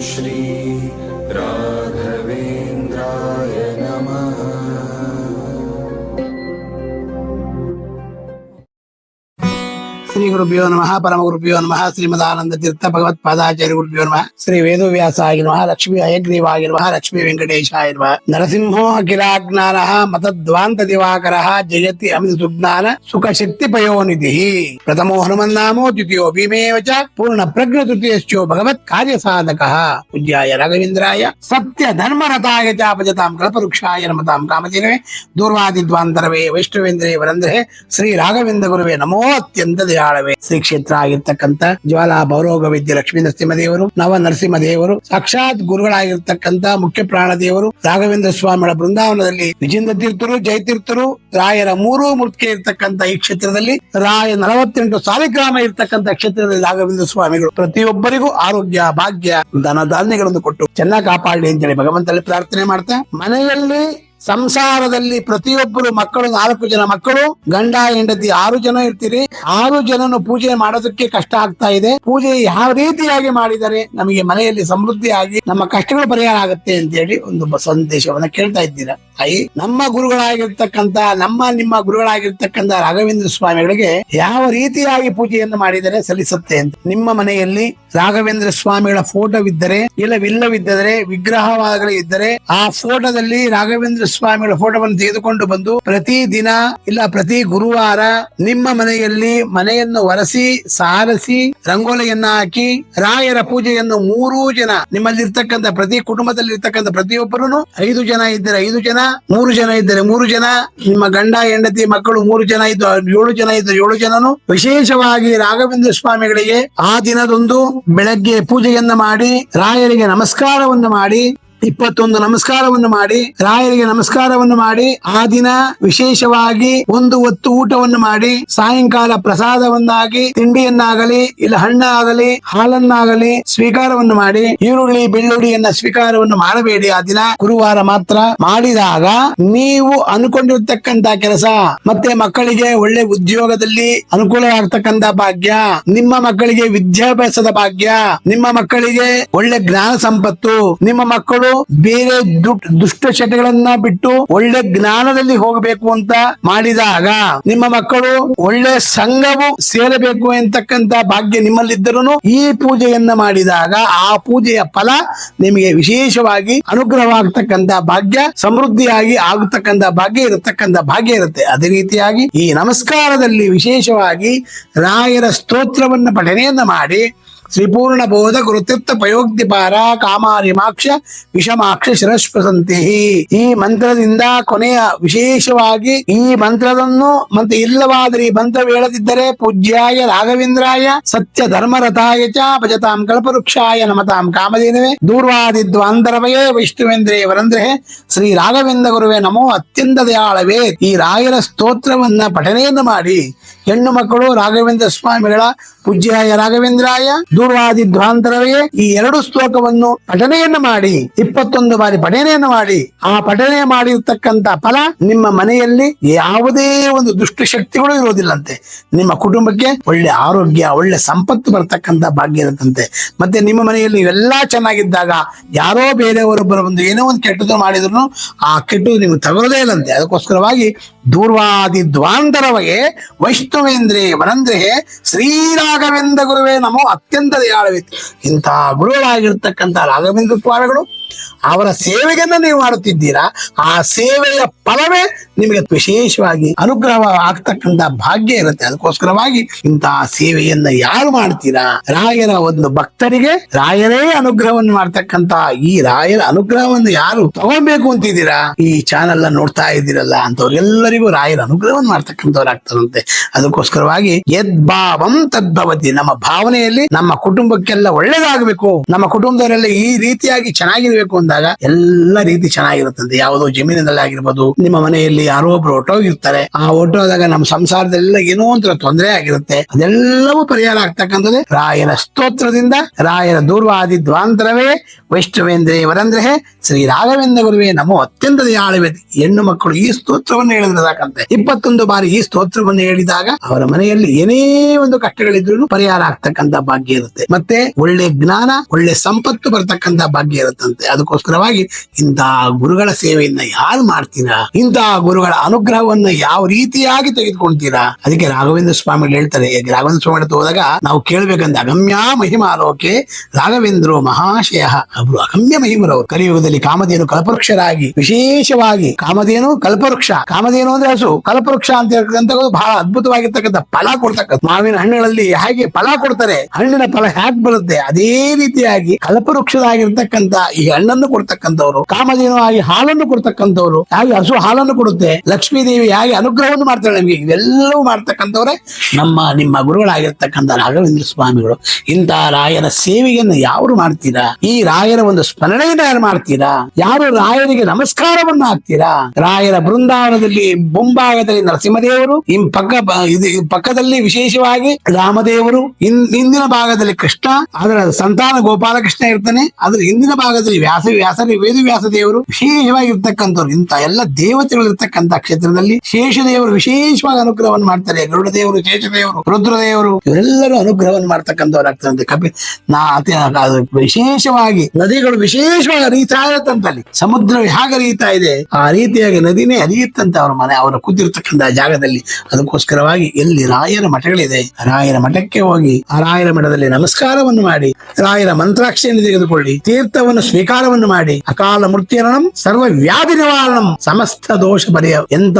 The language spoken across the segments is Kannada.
श्री राघवेन्द्राय ಶ್ರೀ ಗುರುಭ್ಯೋ ನಮಃ ಪರಮ ಗುರುಭ್ಯೋ ನಮಃ ಶ್ರೀಮದಾನಂದ ತೀರ್ಥ ಭಗವತ್ ಪಾದಾಚಾರ್ಯ ಗುರುಭ್ಯೋ ನಮಃ ಶ್ರೀ ವೇದವ್ಯಾಸಾಯ ನಮಃ ಲಕ್ಷ್ಮೀ ಅಯಗ್ರೀವಾಯ ನಮಃ ಲಕ್ಷ್ಮೀ ವೆಂಕಟೇಶಾಯ ನಮಃ ನರಸಿಂಹೋ ಅಖಿಲಾಜ್ಞಾನ ಮತದ್ವಾಂತ ದಿವಾಕರ ಜಯತಿ ಅಮಿತ ಸುಜ್ಞಾನ ಸುಖ ಶಕ್ತಿ ಪಯೋನಿಧಿ ಪ್ರಥಮೋ ಹನುಮನ್ನಾಮೋ ದ್ವಿತೀಯೋ ಭೀಮೇವ ಚ ಪೂರ್ಣ ಪ್ರಜ್ಞ ತೃತೀಯಶ್ಚೋ ಭಗವತ್ ಕಾರ್ಯ ಸಾಧಕ ಪೂಜ್ಯಾಯ ರಾಘವೇಂದ್ರಾಯ ಸತ್ಯ ಧರ್ಮರಥಾಯ ಚ ಭಜತಾಂ ಕಲ್ಪವೃಕ್ಷಾಯ ನಮತಾಂ ಕಾಮಧೇನವೇ ದೂರ್ವಾದಿದ್ವಾಂತರವೇ ವೈಷ್ಣವೇಂದ್ರೇ ವರಂದ್ರೆ ಶ್ರೀ ರಾಘವೇಂದ್ರ ಗುರುವೇ ನಮೋ ಶ್ರೀ ಕ್ಷೇತ್ರ ಆಗಿರ್ತಕ್ಕಂಥ ಜ್ವಾಲಾ ಭೌರೋಗ ವಿದ್ಯೆ ಲಕ್ಷ್ಮೀ ನರಸಿಂಹದೇವರು ನವ ನರಸಿಂಹದೇವರು ಸಾಕ್ಷಾತ್ ಗುರುಗಳಾಗಿರ್ತಕ್ಕಂಥ ಮುಖ್ಯ ಪ್ರಾಣ ದೇವರು ರಾಘವೇಂದ್ರ ಸ್ವಾಮಿಗಳ ಬೃಂದಾವನದಲ್ಲಿ ವಿಜೇಂದ್ರ ತೀರ್ಥರು ಜಯತೀರ್ಥರು ರಾಯರ ಮೂರು ಮೂರ್ತಿಗೆ ಇರ್ತಕ್ಕಂಥ ಈ ಕ್ಷೇತ್ರದಲ್ಲಿ ರಾಯ ನಲವತ್ತೆಂಟು ಸಾಲಿಗ್ರಾಮ ಇರ್ತಕ್ಕಂಥ ಕ್ಷೇತ್ರದಲ್ಲಿ ರಾಘವೇಂದ್ರ ಸ್ವಾಮಿಗಳು ಪ್ರತಿಯೊಬ್ಬರಿಗೂ ಆರೋಗ್ಯ, ಭಾಗ್ಯ, ಧನ ಧಾನ್ಯಗಳನ್ನು ಕೊಟ್ಟು ಚೆನ್ನಾಗಿ ಕಾಪಾಡಲಿ ಅಂತೇಳಿ ಭಗವಂತನಲ್ಲಿ ಪ್ರಾರ್ಥನೆ ಮಾಡ್ತಾ ಮನೆಯಲ್ಲಿ ಸಂಸಾರದಲ್ಲಿ ಪ್ರತಿಯೊಬ್ಬರು ಮಕ್ಕಳು, ನಾಲ್ಕು ಜನ ಮಕ್ಕಳು, ಗಂಡ, ಹೆಂಡತಿ ಆರು ಜನ ಇರ್ತೀರಿ. ಆರು ಜನನು ಪೂಜೆ ಮಾಡೋದಕ್ಕೆ ಕಷ್ಟ ಆಗ್ತಾ ಇದೆ. ಪೂಜೆ ಯಾವ ರೀತಿಯಾಗಿ ಮಾಡಿದರೆ ನಮಗೆ ಮನೆಯಲ್ಲಿ ಸಮೃದ್ಧಿ ಆಗಿ ನಮ್ಮ ಕಷ್ಟಗಳು ಪರಿಹಾರ ಆಗುತ್ತೆ ಅಂತ ಹೇಳಿ ಒಂದು ಸಂದೇಶವನ್ನ ಕೇಳ್ತಾ ಇದ್ದೀರಾ? ತಾಯಿ ನಮ್ಮ ಗುರುಗಳಾಗಿರ್ತಕ್ಕಂತ ನಮ್ಮ ನಿಮ್ಮ ಗುರುಗಳಾಗಿರ್ತಕ್ಕಂತ ರಾಘವೇಂದ್ರ ಸ್ವಾಮಿಗಳಿಗೆ ಯಾವ ರೀತಿಯಾಗಿ ಪೂಜೆಯನ್ನು ಮಾಡಿದರೆ ಸಲ್ಲಿಸುತ್ತೆ ಅಂತ. ನಿಮ್ಮ ಮನೆಯಲ್ಲಿ ರಾಘವೇಂದ್ರ ಸ್ವಾಮಿಗಳ ಫೋಟೋವಿದ್ದರೆ ಇಲ್ಲವಿಲ್ಲವಿದ್ದರೆ, ವಿಗ್ರಹವಾಗಲಿ ಇದ್ದರೆ, ಆ ಫೋಟೋದಲ್ಲಿ ರಾಘವೇಂದ್ರ ಸ್ವಾಮಿಗಳ ಫೋಟೋವನ್ನು ತೆಗೆದುಕೊಂಡು ಬಂದು ಪ್ರತಿ ದಿನ ಇಲ್ಲ ಪ್ರತಿ ಗುರುವಾರ ನಿಮ್ಮ ಮನೆಯಲ್ಲಿ ಮನೆಯನ್ನು ಒರೆಸಿ, ಸಾರಸಿ, ರಂಗೋಲಿಯನ್ನ ಹಾಕಿ, ರಾಯರ ಪೂಜೆಯನ್ನು ಮೂರೂ ಜನ, ನಿಮ್ಮಲ್ಲಿರ್ತಕ್ಕಂಥ ಪ್ರತಿ ಕುಟುಂಬದಲ್ಲಿ ಇರ್ತಕ್ಕಂಥ ಪ್ರತಿಯೊಬ್ಬರು ಐದು ಜನ ಇದ್ದರೆ ಐದು ಜನ, ಮೂರು ಜನ ಇದ್ದರೆ ಮೂರು ಜನ, ನಿಮ್ಮ ಗಂಡ, ಹೆಂಡತಿ, ಮಕ್ಕಳು ಮೂರು ಜನ ಇದ್ದು, ಏಳು ಜನ ಇದ್ದು ಏಳು ಜನನು, ವಿಶೇಷವಾಗಿ ರಾಘವೇಂದ್ರ ಸ್ವಾಮಿಗಳಿಗೆ ಆ ದಿನದೊಂದು ಬೆಳಗ್ಗೆ ಪೂಜೆಯನ್ನು ಮಾಡಿ ರಾಯರಿಗೆ ನಮಸ್ಕಾರವನ್ನು ಮಾಡಿ ಇಪ್ಪತ್ತೊಂದು ನಮಸ್ಕಾರವನ್ನು ಮಾಡಿ, ರಾಯರಿಗೆ ನಮಸ್ಕಾರವನ್ನು ಮಾಡಿ, ಆ ದಿನ ವಿಶೇಷವಾಗಿ ಒಂದು ಹೊತ್ತು ಊಟವನ್ನು ಮಾಡಿ, ಸಾಯಂಕಾಲ ಪ್ರಸಾದವನ್ನಾಗಿ, ತಿಂಡಿಯನ್ನಾಗಲಿ, ಇಲ್ಲ ಹಣ್ಣಾಗಲಿ, ಹಾಲನ್ನಾಗಲಿ ಸ್ವೀಕಾರವನ್ನು ಮಾಡಿ, ಈರುಳ್ಳಿ, ಬೆಳ್ಳುಳ್ಳಿಯನ್ನ ಸ್ವೀಕಾರವನ್ನು ಮಾಡಬೇಡಿ. ಆ ದಿನ ಗುರುವಾರ ಮಾತ್ರ ಮಾಡಿದಾಗ ನೀವು ಅನ್ಕೊಂಡಿರ್ತಕ್ಕಂತ ಕೆಲಸ, ಮತ್ತೆ ಮಕ್ಕಳಿಗೆ ಒಳ್ಳೆ ಉದ್ಯೋಗದಲ್ಲಿ ಅನುಕೂಲವಾಗ್ತಕ್ಕಂತ ಭಾಗ್ಯ, ನಿಮ್ಮ ಮಕ್ಕಳಿಗೆ ವಿದ್ಯಾಭ್ಯಾಸದ ಭಾಗ್ಯ, ನಿಮ್ಮ ಮಕ್ಕಳಿಗೆ ಒಳ್ಳೆ ಜ್ಞಾನ ಸಂಪತ್ತು, ನಿಮ್ಮ ಮಕ್ಕಳು ಬೇರೆ ದುಷ್ಟ ಚಟಗಳನ್ನ ಬಿಟ್ಟು ಒಳ್ಳೆ ಜ್ಞಾನದಲ್ಲಿ ಹೋಗಬೇಕು ಅಂತ ಮಾಡಿದಾಗ ನಿಮ್ಮ ಮಕ್ಕಳು ಒಳ್ಳೆ ಸಂಘವು ಸೇರಬೇಕು ಎಂತಕ್ಕಂತ ಭಾಗ್ಯ ನಿಮ್ಮಲ್ಲಿದ್ದರೂ ಈ ಪೂಜೆಯನ್ನ ಮಾಡಿದಾಗ ಆ ಪೂಜೆಯ ಫಲ ನಿಮಗೆ ವಿಶೇಷವಾಗಿ ಅನುಗ್ರಹವಾಗತಕ್ಕಂತ ಭಾಗ್ಯ, ಸಮೃದ್ಧಿಯಾಗಿ ಆಗತಕ್ಕಂತ ಭಾಗ್ಯ ಇರತಕ್ಕಂತ ಭಾಗ್ಯ ಇರುತ್ತೆ. ಅದೇ ರೀತಿಯಾಗಿ ಈ ನಮಸ್ಕಾರದಲ್ಲಿ ವಿಶೇಷವಾಗಿ ರಾಯರ ಸ್ತೋತ್ರವನ್ನು ಪಠನೆಯನ್ನ ಮಾಡಿ ಶ್ರೀಪೂರ್ಣ ಬೋಧ ಗುರುತಿರ್ಥ ಪಯೋಕ್ತಿಪಾರ ಕಾಮಾರಿಮಾಕ್ಷ ವಿಷಮಾಕ್ಷ ಶಿರಸ್ಪಸಂತಿ ಈ ಮಂತ್ರದಿಂದ ಕೊನೆಯ ವಿಶೇಷವಾಗಿ ಈ ಮಂತ್ರವನ್ನು ಮತ್ತೆ ಇಲ್ಲವಾದರೆ ಈ ಮಂತ್ರ ಹೇಳದಿದ್ದರೆ ಪೂಜ್ಯಾಯ ರಾಘವೇಂದ್ರಾಯ ಸತ್ಯ ಧರ್ಮರಥಾಯ ಚ ಭಜತಾಂ ಕಲ್ಪವೃಕ್ಷಾಯ ನಮತಾಂ ಕಾಮಧೇನವೇ. ದೂರ್ವಾದಿದ್ವಾಂತರವಯೇ ವಿಷ್ಣುವೇಂದ್ರೇ ವರಂದ್ರೆ. ಶ್ರೀ ರಾಘವೇಂದ್ರ ಗುರುವೇ ನಮೋ ಅತ್ಯಂತ ದಯಾಳವೇ. ಈ ರಾಯರ ಸ್ತೋತ್ರವನ್ನ ಪಠನೆಯನ್ನು ಮಾಡಿ. ಹೆಣ್ಣು ಮಕ್ಕಳು ರಾಘವೇಂದ್ರ ಸ್ವಾಮಿಗಳ ಪೂಜ್ಯಾಯ ರಾಘವೇಂದ್ರಾಯ ದೂರ್ವಾದಿ ಧ್ವಾಂತರವೇ ಈ ಎರಡು ಶ್ಲೋಕವನ್ನು ಪಠನೆಯನ್ನು ಮಾಡಿ, ಇಪ್ಪತ್ತೊಂದು ಬಾರಿ ಪಠನೆಯನ್ನು ಮಾಡಿ, ಆ ಪಠನೆ ಮಾಡಿರ್ತಕ್ಕಂತ ಫಲ ನಿಮ್ಮ ಮನೆಯಲ್ಲಿ ಯಾವುದೇ ಒಂದು ದುಷ್ಟಶಕ್ತಿಗಳು ಇರೋದಿಲ್ಲಂತೆ ನಿಮ್ಮ ಕುಟುಂಬಕ್ಕೆ ಒಳ್ಳೆ ಆರೋಗ್ಯ, ಒಳ್ಳೆ ಸಂಪತ್ತು ಬರ್ತಕ್ಕಂತ ಭಾಗ್ಯ ಇರುತ್ತಂತೆ. ಮತ್ತೆ ನಿಮ್ಮ ಮನೆಯಲ್ಲಿ ಇವೆಲ್ಲಾ ಚೆನ್ನಾಗಿದ್ದಾಗ ಯಾರೋ ಬೇರೆಯವರೊಬ್ಬರು ಬಂದು ಏನೋ ಒಂದು ಕೆಟ್ಟದ್ದು ಮಾಡಿದ್ರು ಆ ಕೆಟ್ಟದ್ದು ನೀವು ತಗೊಳ್ಳೋದೇ ಇಲ್ಲಂತೆ. ಅದಕ್ಕೋಸ್ಕರವಾಗಿ ದೂರ್ವಾದಿ ದ್ವಾಂತರವಗೆ ವೈಷ್ಣವೇಂದ್ರೇ ವನಂದ್ರೇ ಶ್ರೀರಾಘವೇಂದ್ರ ಗುರುವೇ ನಮೋ ಅತ್ಯಂತ ದಯಾಳವಿತ್ತು ಇಂತಹ ಗುರುಗಳಾಗಿರ್ತಕ್ಕಂಥ ರಾಘವೇಂದ್ರ ಸ್ವಾಮಿಗಳು ಅವರ ಸೇವೆಯನ್ನ ನೀವು ಮಾಡುತ್ತಿದ್ದೀರಾ ಆ ಸೇವೆಯ ಫಲವೇ ನಿಮಗೆ ವಿಶೇಷವಾಗಿ ಅನುಗ್ರಹ ಆಗ್ತಕ್ಕಂಥ ಭಾಗ್ಯ ಇರುತ್ತೆ. ಅದಕ್ಕೋಸ್ಕರವಾಗಿ ಇಂತಹ ಸೇವೆಯನ್ನ ಯಾರು ಮಾಡ್ತೀರಾ? ರಾಯರ ಒಂದು ಭಕ್ತರಿಗೆ ರಾಯರೇ ಅನುಗ್ರಹವನ್ನು ಮಾಡ್ತಕ್ಕಂತ ಈ ರಾಯರ ಅನುಗ್ರಹವನ್ನು ಯಾರು ತಗೊಳ್ಬೇಕು ಅಂತಿದ್ದೀರಾ? ಈ ಚಾನೆಲ್ ನೋಡ್ತಾ ಇದ್ದೀರಲ್ಲ ಅಂತವ್ರೆಲ್ಲರಿಗೂ ರಾಯರ ಅನುಗ್ರಹವನ್ನು ಮಾಡ್ತಕ್ಕಂಥವ್ರು ಆಗ್ತಾರಂತೆ ಅದಕ್ಕೋಸ್ಕರವಾಗಿ ಯದ್ಭಾವಂ ತದ್ಭವತಿ. ನಮ್ಮ ಭಾವನೆಯಲ್ಲಿ ನಮ್ಮ ಕುಟುಂಬಕ್ಕೆಲ್ಲ ಒಳ್ಳೇದಾಗಬೇಕು. ನಮ್ಮ ಕುಟುಂಬದವರೆಲ್ಲ ಈ ರೀತಿಯಾಗಿ ಚೆನ್ನಾಗಿರ್ಬೇಕು ಅಂದಾಗ ಎಲ್ಲ ರೀತಿ ಚೆನ್ನಾಗಿರುತ್ತಂತೆ. ಯಾವುದೋ ಜಮೀನಿನಲ್ಲಿ ಆಗಿರ್ಬೋದು, ನಿಮ್ಮ ಮನೆಯಲ್ಲಿ ಯಾರೋ ಒಬ್ರು ಹೊಟ್ಟೋಗಿರ್ತಾರೆ ಆ ಹೊಟ್ಟೋದಾಗ ನಮ್ಮ ಸಂಸಾರದಲ್ಲೆಲ್ಲ ಏನೋ ಒಂಥರ ತೊಂದರೆ ಆಗಿರುತ್ತೆ. ಅದೆಲ್ಲವೂ ಪರಿಹಾರ ಆಗ್ತಕ್ಕಂಥದ್ದು ರಾಯರ ಸ್ತೋತ್ರದಿಂದ ರಾಯರ ದೂರ್ವಾದಿ ದ್ವಾಂತರವೇ ವೈಷ್ಣವೇಂದ್ರೇ ವರಂದ್ರೆ ಶ್ರೀ ರಾಘವೇಂದ್ರ ಗುರುವೇ ನಮ್ಮ ಅತ್ಯಂತ ದಯಾಳವೇದಿ ಹೆಣ್ಣು ಮಕ್ಕಳು ಈ ಸ್ತೋತ್ರವನ್ನು ಹೇಳಿದ್ರೆ ಸಾಕಂತೆ ಇಪ್ಪತ್ತೊಂದು ಬಾರಿ ಈ ಸ್ತೋತ್ರವನ್ನು ಹೇಳಿದಾಗ ಅವರ ಮನೆಯಲ್ಲಿ ಏನೇ ಒಂದು ಕಷ್ಟಗಳಿದ್ರು ಪರಿಹಾರ ಆಗ್ತಕ್ಕಂಥ ಭಾಗ್ಯ ಇರುತ್ತೆ. ಮತ್ತೆ ಒಳ್ಳೆ ಜ್ಞಾನ, ಒಳ್ಳೆ ಸಂಪತ್ತು ಬರತಕ್ಕಂತ ಭಾಗ್ಯ ಇರುತ್ತಂತೆ. ಅದಕ್ಕೋಸ್ಕರವಾಗಿ ಇಂತಹ ಗುರುಗಳ ಸೇವೆಯನ್ನ ಯಾರು ಮಾಡ್ತೀರಾ? ಇಂತಹ ಗುರುಗಳ ಅನುಗ್ರಹವನ್ನ ಯಾವ ರೀತಿಯಾಗಿ ತೆಗೆದುಕೊಳ್ತೀರಾ? ಅದಕ್ಕೆ ರಾಘವೇಂದ್ರ ಸ್ವಾಮಿಗಳು ಹೇಳ್ತಾರೆ. ರಾಘವೇಂದ್ರ ಸ್ವಾಮಿ ಹೋದಾಗ ನಾವು ಕೇಳ್ಬೇಕಂತ ಅಗಮ್ಯ ಮಹಿಮಾಲೋಕೆ ರಾಘವೇಂದ್ರ ಮಹಾಶಯ ಅವರು ಅಗಮ್ಯ ಮಹಿಮರವರು. ಕಲಿಯುಗದಲ್ಲಿ ಕಾಮಧೇನು ಕಲ್ಪವೃಕ್ಷರಾಗಿ ವಿಶೇಷವಾಗಿ ಕಾಮಧೇನು ಕಲ್ಪವೃಕ್ಷ. ಕಾಮಧೇನು ಅಂದ್ರೆ ಹಸು. ಕಲ್ಪವೃಕ್ಷ ಅಂತ ಹೇಳ್ತಕ್ಕಂಥದ್ದು ಬಹಳ ಅದ್ಭುತವಾಗಿರ್ತಕ್ಕಂಥ ಫಲ ಕೊಡ್ತಕ್ಕಂಥ ಮಾವಿನ ಹಣ್ಣುಗಳಲ್ಲಿ ಹೇಗೆ ಫಲ ಕೊಡ್ತಾರೆ? ಹಣ್ಣಿನ ಫಲ ಹ್ಯಾಕ್ ಬರುತ್ತೆ? ಅದೇ ರೀತಿಯಾಗಿ ಕಲ್ಪವೃಕ್ಷದಾಗಿರ್ತಕ್ಕಂಥ ಈ ಹಣ್ಣನ್ನು ಕೊಡ್ತಕ್ಕಂಥವ್ರು ಕಾಮಧೇನು ಆಗಿ ಹಾಲನ್ನು ಕೊಡ್ತಕ್ಕಂಥವ್ರು ಹಾಗೆ ಹಸು ಹಾಲನ್ನು ಕೊಡುತ್ತೆ, ಲಕ್ಷ್ಮೀ ದೇವಿ ಹೇಗೆ ಅನುಗ್ರಹವನ್ನು ಮಾಡ್ತಾಳೆ ನಮಗೆ, ಇವೆಲ್ಲವೂ ಮಾಡ್ತಕ್ಕಂಥವ್ರೆ ನಮ್ಮ, ನಿಮ್ಮ ಗುರುಗಳಾಗಿರ್ತಕ್ಕಂಥ ರಾಘವೇಂದ್ರ ಸ್ವಾಮಿಗಳು. ಇಂಥ ರಾಯರ ಸೇವೆಯನ್ನು ಯಾರು ಮಾಡ್ತೀರಾ? ಈ ರಾಯರ ಒಂದು ಸ್ಮರಣೆಯನ್ನು ಯಾರು ಮಾಡ್ತೀರಾ? ಯಾರು ರಾಯರಿಗೆ ನಮಸ್ಕಾರವನ್ನು ಹಾಕ್ತೀರಾ? ರಾಯರ ಬೃಂದಾವನದಲ್ಲಿ ಮುಂಭಾಗದಲ್ಲಿ ನರಸಿಂಹದೇವರು, ಇಂ ಪಕ್ಕ ಇದು ಪಕ್ಕದಲ್ಲಿ ವಿಶೇಷವಾಗಿ ರಾಮದೇವರು ಹಿಂದಿನ ಭಾಗದಲ್ಲಿ ಕೃಷ್ಣ, ಅದರ ಸಂತಾನ ಗೋಪಾಲಕೃಷ್ಣ ಇರ್ತಾನೆ, ಅದರ ಹಿಂದಿನ ಭಾಗದಲ್ಲಿ ವ್ಯಾಸ ವ್ಯಾಸ, ವೇದ ವ್ಯಾಸ ದೇವರು ವಿಶೇಷವಾಗಿರ್ತಕ್ಕಂಥವ್ರು. ಇಂಥ ಎಲ್ಲ ದೇವತೆಗಳು ಇರ್ತಕ್ಕಂಥ ಕ್ಷೇತ್ರದಲ್ಲಿ ಶೇಷದೇವರು ವಿಶೇಷವಾಗಿ ಅನುಗ್ರಹವನ್ನು ಮಾಡ್ತಾರೆ. ಗರುಡ ದೇವರು ಶೇಷದೇವರು ರುದ್ರದೇವರು ಇವರೆಲ್ಲರೂ ಅನುಗ್ರಹವನ್ನು ಮಾಡ್ತಕ್ಕಂಥವ್ರು ಆಗ್ತಾರಂತೆ ಕಪಿ ನಾ ವಿಶೇಷವಾಗಿ ನದಿಗಳು ವಿಶೇಷವಾಗಿ ಹರಿತಾ ಇರತ್ತಂತಲ್ಲಿ ಸಮುದ್ರ ಹೇಗೆ ಹರಿಯುತ್ತಾ ಇದೆ, ಆ ರೀತಿಯಾಗಿ ನದಿನೇ ಹರಿಯುತ್ತಂತೆ ಅವರ ಮನೆ. ಅವರ ಕೂತಿರ್ತಕ್ಕಂಥ ಜಾಗದಲ್ಲಿ. ಅದಕ್ಕೋಸ್ಕರವಾಗಿ ಎಲ್ಲಿ ರಾಯರ ಮಠಗಳಿದೆ, ರಾಯರ ಮಠಕ್ಕೆ ಹೋಗಿ ಆ ರಾಯರ ಮಠದಲ್ಲಿ ನಮಸ್ಕಾರವನ್ನು ಮಾಡಿ, ರಾಯರ ಮಂತ್ರಾಕ್ಷಿಯನ್ನು ತೆಗೆದುಕೊಳ್ಳಿ, ತೀರ್ಥವನ್ನು ಸ್ವೀಕಾರವನ್ನು ಮಾಡಿ ಅಕಾಲ ಮೃತ್ಯರಣಂ ಸರ್ವ ವ್ಯಾಧಿ ನಿವಾರಣಂ ಸಮಸ್ತ ದೋಷ ಪರಿಹಾರ ಎಂತ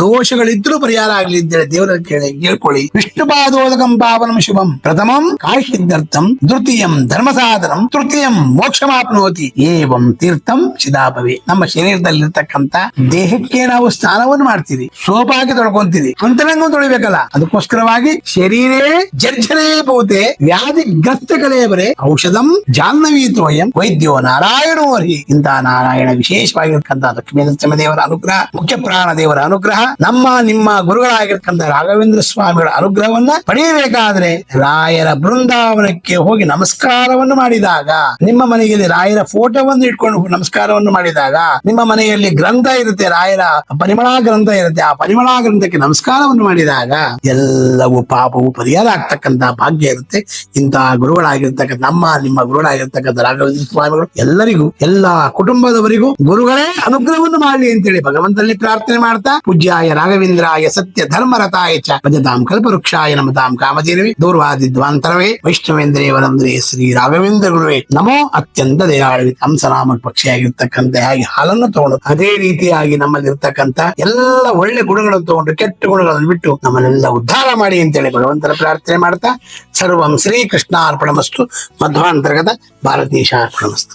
ದೋಷಗಳಿದ್ರೂ ಪರಿಹಾರ ಆಗಲಿ ಅಂತೇಳಿ ದೇವರ ಕೇಳಿ ಕೇಳ್ಕೊಳ್ಳಿ. ವಿಷ್ಣು ಪಾದೋದಕಂ ಪಾವನಂ ಶುಭಂ. ಪ್ರಥಮಂ ಕಾಶಿದ್ಧರ್ಥಂ ದ್ವಿತೀಯಂ ಧರ್ಮ ಸಾಧನಂ ತೃತೀಯಂ ಮೋಕ್ಷಮಾಪ್ನೋತಿ ಏವಂ ತೀರ್ಥಂ ಚಿದಾಭವಿ. ನಮ್ಮ ಶರೀರದಲ್ಲಿರ್ತಕ್ಕಂಥ ದೇಹಕ್ಕೆ ನಾವು ಸ್ನಾನವನ್ನು ಮಾಡ್ತೀವಿ ಸೋಪಾಗಿ ತೊಳ್ಕೊಂತೀವಿ ಅಂತರಂಗ ತೊಳಿಬೇಕಲ್ಲ. ಅದಕ್ಕೋಸ್ಕರವಾಗಿ ಶರೀರೇ ಜರ್ಜರೇ ಭೂತೆ ವ್ಯಾಧಿ ಗ್ರಸ್ತ ಕಲೆಯವರೇ ಔಷಧಂ ಜಾಹ್ನವೀತೋಯಂ ವೈದ್ಯೋ ನಾರಾಯಣೋ ಹರಿ ಇಂತಹ ನಾರಾಯಣ ವಿಶೇಷವಾಗಿರ್ತಕ್ಕಂಥ ಲಕ್ಷ್ಮೀ ನರಸಿಂಹದೇವರ ಅನುಗ್ರಹ, ಮುಖ್ಯ ಪ್ರಾಣ ದೇವರ ಅನುಗ್ರಹ, ನಮ್ಮ ನಿಮ್ಮ ಗುರುಗಳಾಗಿರ್ತಕ್ಕಂಥ ರಾಘವೇಂದ್ರ ಸ್ವಾಮಿಗಳ ಅನುಗ್ರಹವನ್ನ ಪಡೆಯಬೇಕಾದ್ರೆ ರಾಯರ ಬೃಂದಾವನಕ್ಕೆ ಹೋಗಿ ನಮಸ್ಕಾರವನ್ನು ಮಾಡಿದಾಗ, ನಿಮ್ಮ ಮನೆಯಲ್ಲಿ ರಾಯರ ಫೋಟೋವನ್ನು ಇಟ್ಕೊಂಡು ನಮಸ್ಕಾರವನ್ನು ಮಾಡಿದಾಗ, ನಿಮ್ಮ ಮನೆಯಲ್ಲಿ ಗ್ರಂಥ ಇರುತ್ತೆ, ರಾಯರ ಪರಿಮಳಾ ಗ್ರಂಥ ಇರುತ್ತೆ, ಆ ಪರಿಮಳಾ ಗ್ರಂಥಕ್ಕೆ ನಮಸ್ಕಾರವನ್ನು ಮಾಡಿದಾಗ ಎಲ್ಲವೂ ಪಾಪವು ಪರಿಹಾರ ಆಗ್ತಕ್ಕಂತ ಭಾಗ್ಯ ಇರುತ್ತೆ. ಇಂತಹ ಗುರುಗಳಾಗಿರ್ತಕ್ಕಂಥ ನಮ್ಮ, ನಿಮ್ಮ ಗುರುಗಳಾಗಿರ್ತಕ್ಕಂಥ ರಾಘವೇಂದ್ರ ಸ್ವಾಮಿಗಳು ಎಲ್ಲರಿಗೂ, ಎಲ್ಲಾ ಕುಟುಂಬದವರಿಗೂ ಗುರುಗಳೇ ಅನುಗ್ರಹವನ್ನು ಮಾಡಲಿ ಅಂತೇಳಿ ಭಗವಂತನಲ್ಲಿ ಪ್ರಾರ್ಥನೆ ಮಾಡ್ತಾ, ಪೂಜ್ಯಾಯ ರಾಘವೇಂದ್ರಾಯ ಸತ್ಯ ಧರ್ಮರತಾಯ ಚ ಭಜತಾಂ ಕಲ್ಪವೃಕ್ಷಾಯ ನಮತಾಂ ಕಾಮಧೇನವಿ ದೂರ್ವಾದಿದ್ವಾಂತರವೇ ವೈಷ್ಣವೇಂದ್ರೇ ವರಂದ್ರೇ ಶ್ರೀ ರಾಘವೇಂದ್ರ ಗುರುವೇ ನಮೋ ಅತ್ಯಂತ ದಯಾಳಿ ಹಂಸನಾಮ ಪಕ್ಷಿಯಾಗಿರ್ತಕ್ಕಂಥ ಹಾಗೆ ಹಾಲನ್ನು ತಗೊಂಡು ಅದೇ ರೀತಿಯಾಗಿ ನಮ್ಮಲ್ಲಿರ್ತಕ್ಕಂಥ ಎಲ್ಲ ಒಳ್ಳೆ ಗುಣಗಳನ್ನು ತಗೊಂಡು ಕೆಟ್ಟ ಗುಣಗಳನ್ನು ಬಿಟ್ಟು ನಮ್ಮನ್ನೆಲ್ಲ ಉದ್ಧಾರ ಮಾಡಿ ಅಂತೇಳಿ ಭಗವಂತನ ಪ್ರಾರ್ಥನೆ ಮಾಡ್ತಾ, ಸರ್ವಂ ಶ್ರೀ ಕೃಷ್ಣಾರ್ಪಣಮಸ್ತು ಮಧ್ವಾಂತರ್ಗತ ಭಾರತೀಶ ಅರ್ಪಣಮಸ್ತು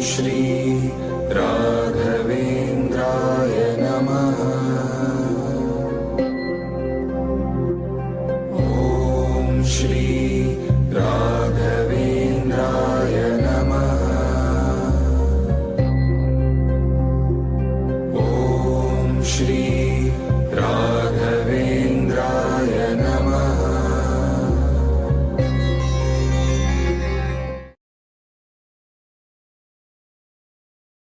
श्री रा